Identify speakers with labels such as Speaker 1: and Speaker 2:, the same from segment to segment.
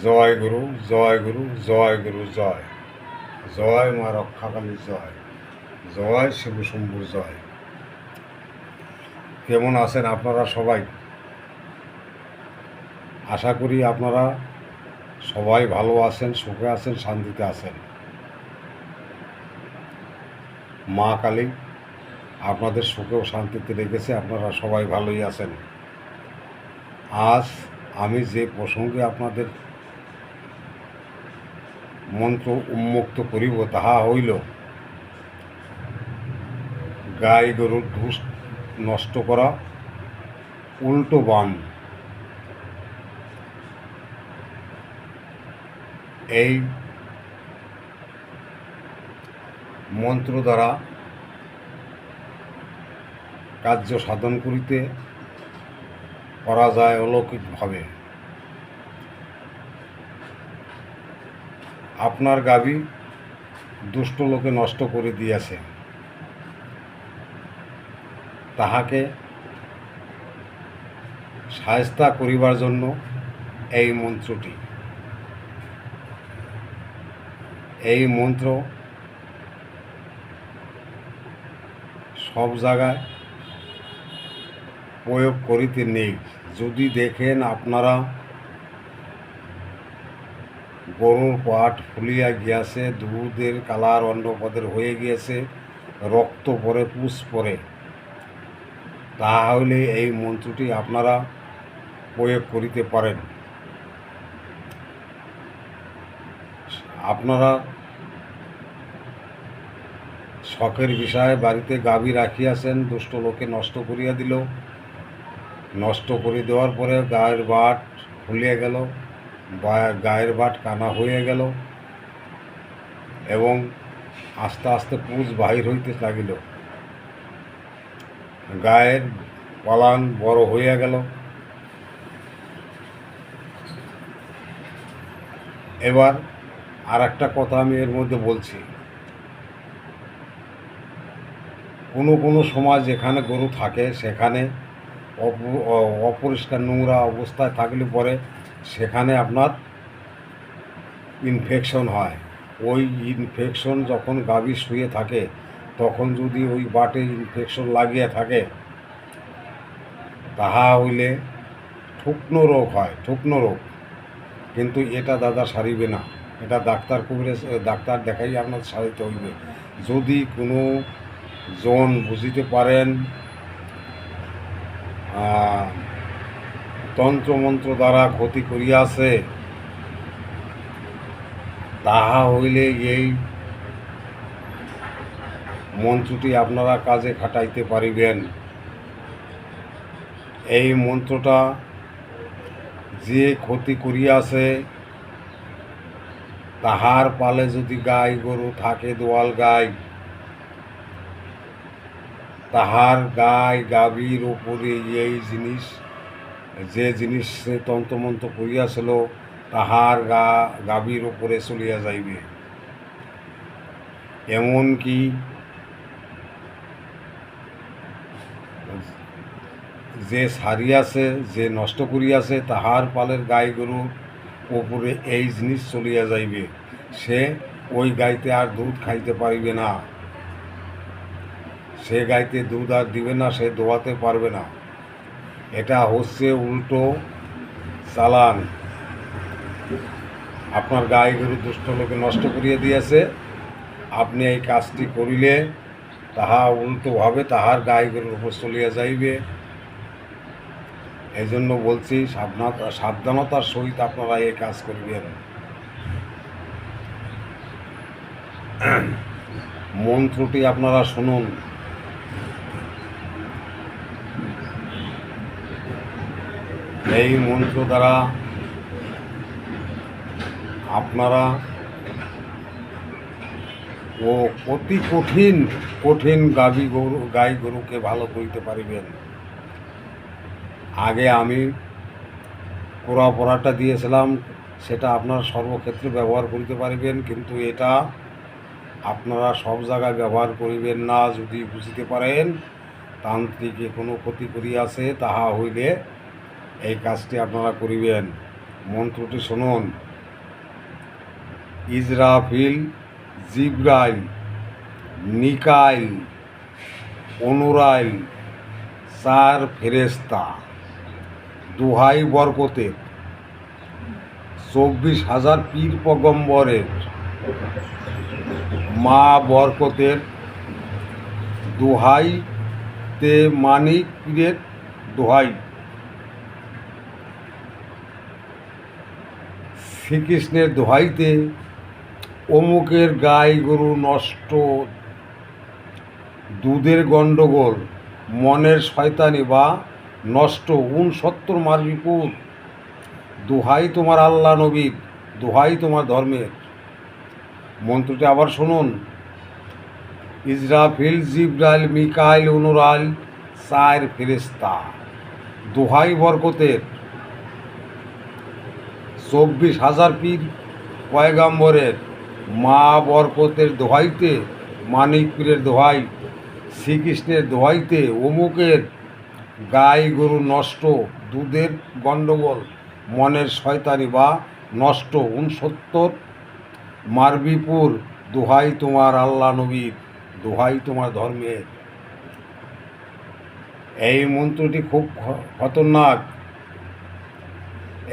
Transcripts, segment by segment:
Speaker 1: জয় গুরু জয় গুরু জয় গুরু, জয়। জয় মা রক্ষাকালী, জয়। জয় শিব শম্ভুর জয়। কেমন আছেন আপনারা সবাই? আশা করি আপনারা সবাই ভালো আছেন, সুখে আছেন, শান্তিতে আছেন। মা কালী আপনাদের সুখে ও শান্তিতে রেখেছে, আপনারা সবাই ভালোই আছেন। আজ আমি যে প্রসঙ্গে আপনাদের মন্ত্র উন্মুক্ত করিব, তাহা হইল, গাই গরুর দুষ নষ্ট করা, উল্টো বান। এই মন্ত্র দ্বারা কার্য সাধন করিতে করা যায় অলৌকিকভাবে। আপনার গাবি দুষ্ট লোকে নষ্ট করে দিয়েছে। তাহাকে সায়স্তা করিবার জন্য এই মন্ত্রটি। এই মন্ত্র সব জায়গায় প্রয়োগ করিতে নেই। যদি দেখেন আপনারা গরুর পাট ফুলিয়া গিয়াছে, দুধের কালার অন্য পদের হয়ে গিয়েছে, রক্ত পরে, পুষ পরে। তাহলে এই মন্ত্রটি আপনারা প্রয়োগ করিতে পারেন। আপনারা শখের বিষয়ে বাড়িতে গাভী রাখিয়াছেন, দুষ্ট লোকে নষ্ট করিয়া দিল। নষ্ট করে দেওয়ার পরে গায়ের বাট ফুলিয়ে গেল। গায়ের বাট কানা হয়ে গেল এবং আস্তে আস্তে পুষ বাহির হইতে লাগিল। গায়ের পালান বড় হইয়া গেল। এবার আর একটা কথা আমি এর মধ্যে বলছি। কোনো কোনো সমাজ যেখানে গরু থাকে, সেখানে অপ- অপরিষ্কার নোংরা অবস্থায় থাকলে পরে সেখানে আপনার ইনফেকশন হয়। ওই ইনফেকশন যখন গাভী শুয়ে থাকে, তখন যদি ওই বাটে ইনফেকশন লাগিয়ে থাকে, তাহা হইলে ঠুকনো রোগ হয়, ঠুকনো রোগ। কিন্তু এটা দাদা সারিবে না। এটা ডাক্তার কবিরে ডাক্তার দেখাই আপনার সারিতে হইবে। যদি কোনো জন বুঝিতে পারেন তন্ত্রমন্ত্র দ্বারা ক্ষতি করিয়াছে, তাহা হইলে এই মন্ত্রটি আপনারা কাজে খাটাইতে পারিবেন। এই মন্ত্রটা যে ক্ষতি করিয়াছে, তাহার পালে যদি গাই গরু থাকে, দোয়াল গাই, তাহার গাই গাভীর উপরে এই জিনিস যে জিনিস সে তন্ত্রমন্ত্র করিয়াছিল, তাহার গা, গাভীর উপরে চলিয়া যাইবে। এমনকি যে সারিয়াছে, যে নষ্ট করিয়াছে, তাহার পালের গাই গরুর উপরে এই জিনিস চলিয়া যাইবে। সে ওই গাইতে আর দুধ খাইতে পারিবে না। সে গাইতে দুধ আর দিবে না, সে দোয়াতে পারবে না। এটা হচ্ছে উল্টো চালান। আপনার গায়ে গরু দুষ্ট লোকে নষ্ট করিয়া দিয়েছে। আপনি এই কাজটি করিলে তাহা উল্টোভাবে তাহার গায়ে গরুর উপর চলিয়া যাইবে। এই জন্য বলছি, সাবধানতা, সাবধানতার সহিত আপনারা এই কাজ করিবেন। মন্ত্রটি আপনারা শুনুন। এই মন্ত্র দ্বারা আপনারা ও অতি কঠিন কঠিন গাভী গরু, গাই গরুকে ভালো করিতে পারিবেন। আগে আমি কোড়া পড়াটা দিয়েছিলাম, সেটা আপনারা সর্বক্ষেত্রে ব্যবহার করিতে পারিবেন, কিন্তু এটা আপনারা সব জায়গায় ব্যবহার করিবেন না, যদি বুঝিতে পারেন, তান্ত্রিকে কোনো ক্ষতি করিয়াছে, তাহা হইলে কাজটি আপনারা করিবেন। মন্ত্রটি শুনুন। ইসরাফিল জিব্রাইল নিকাইল অনুরাইল, চার ফেরেস্তা দুহাই বরকতের, চব্বিশ হাজার পীর পগম্বরের, মা বরকতের দোহাই তে মানিক পীরের দোহাই। শ্রীকৃষ্ণের দোহাইতে অমুকের গাই গরু নষ্ট, দুধের গণ্ডগোল মনের শয়তানি বা নষ্ট, উন সত্তর মার বিপুল দোহাই তোমার আল্লাহ নবীর, দোহাই তোমার ধর্মের। মন্ত্রটি আবার শুনুন। ইসরাফিল, জিব্রাইল, মিকাইল অনুরাইল চায়ের ফেরেস্তা দোহাই বরকতের। চব্বিশ হাজার পীর পয়গাম্বরের মা বরকতের দোহাইতে, মানিক পীরের দোহাই, শ্রীকৃষ্ণের দোহাইতে অমুকের গাই গরু নষ্ট, দুধের গণ্ডগোল, মনের শয়তানি বা নষ্ট উনসত্তর মারবিপুর, দোহাই তোমার আল্লাহ নবীর, দোহাই তোমার ধর্মের। এই মন্ত্রটি খুব খতরনাক।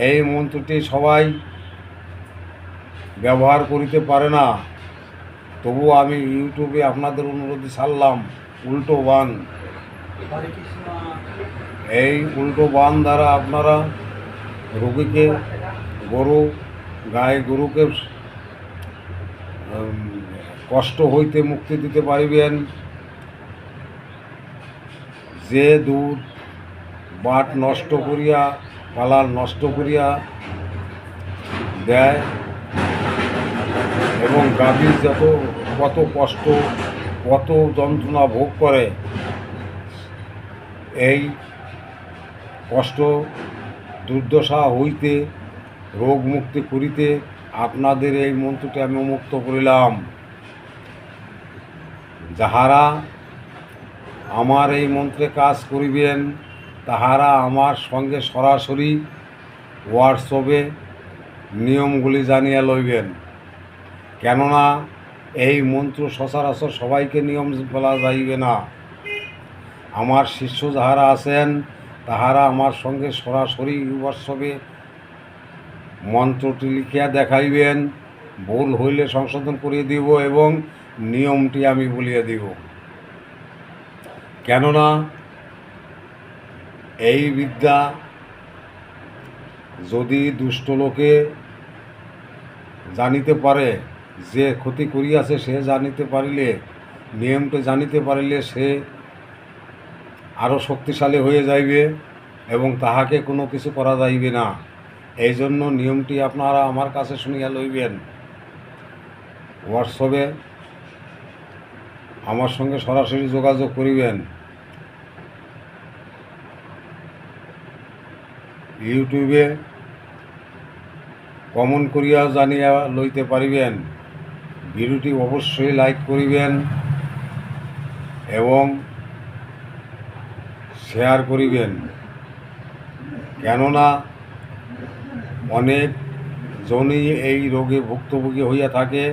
Speaker 1: এই মন্ত্রটি সবাই ব্যবহার করিতে পারে না। তবু আমি ইউটিউবে আপনাদের অনুরোধে ছাড়লাম উল্টো বান। এই উল্টো বান দ্বারা আপনারা রোগীকে, গরু, গায়ে গরুকে কষ্ট হইতে মুক্তি দিতে পারিবেন। যে দুধ বাট নষ্ট করিয়া পালার নষ্ট করিয়া দেয় এবং গাভীর যত, কত কষ্ট, কত যন্ত্রণা ভোগ করে, এই কষ্ট, দুর্দশা হইতে, রোগ মুক্তি করিতে আপনাদের এই মন্ত্রটি আমি মুক্ত করিলাম। যাহারা আমার এই মন্ত্রে কাজ করিবেন তাহারা আমার সঙ্গে সরাসরি হোয়াটসঅ্যাপে নিয়মগুলি জানিয়া লইবেন। কেননা এই মন্ত্র সচরাচর সবাইকে নিয়ম বলা যাইবে না। আমার শিষ্য যাহারা আছেন, তাহারা আমার সঙ্গে সরাসরি হোয়াটসঅ্যাপে মন্ত্রটি লিখিয়া দেখাইবেন। ভুল হইলে সংশোধন করিয়ে দিব এবং নিয়মটি আমি বলিয়ে দিব। কেননা এই বিদ্যা যদি দুষ্ট লোকে জানিতে পারে, যে ক্ষতি করিয়াছে সে জানিতে পারিলে, নিয়মটা জানিতে পারিলে সে আরও শক্তিশালী হয়ে যাইবে এবং তাহাকে কোনো কিছু করা যাইবে না। এই জন্য নিয়মটি আপনারা আমার কাছে শুনিয়া লইবেন। হোয়াটসঅ্যাপে আমার সঙ্গে সরাসরি যোগাযোগ করিবেন। ইউটিউবে কমন করিয়া জানিয়া লইতে পারিবেন। ভিডিওটি অবশ্যই লাইক করিবেন এবং শেয়ার করিবেন। কেননা অনেক জনই এই রোগে ভুক্তভোগী হইয়া থাকে,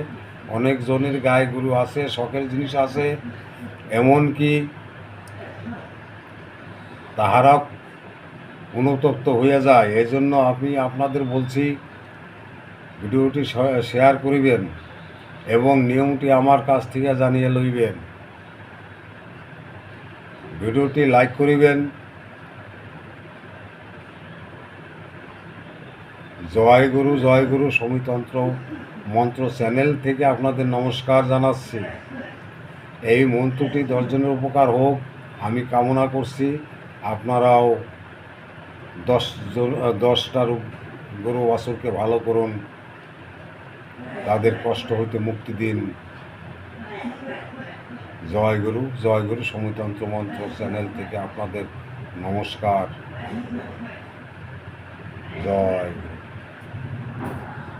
Speaker 1: অনেক জনের গায়ে গরু আছে, শখের জিনিস আছে, এমনকি তাহারা অনুতপ্ত হইয়া যায়। এই জন্য আমি আপনাদের বলছি, ভিডিওটি শেয়ার করিবেন এবং নিয়মটি আমার কাছ থেকে জানিয়ে লইবেন। ভিডিওটি লাইক করিবেন। জয় গুরু জয় গুরু সমিতন্ত্র মন্ত্র চ্যানেল থেকে আপনাদের নমস্কার জানাচ্ছি। এই মন্ত্রটি দশজনের উপকার হোক, আমি কামনা করছি। আপনারাও দশ জন দশটা রূপ- গরু আসরকে ভালো করুন। তাদের কষ্ট হইতে মুক্তি দিন। জয় গুরু জয় গুরু, সমিতন্ত্র মন্ত্র চ্যানেল থেকে আপনাদের নমস্কার। জয়।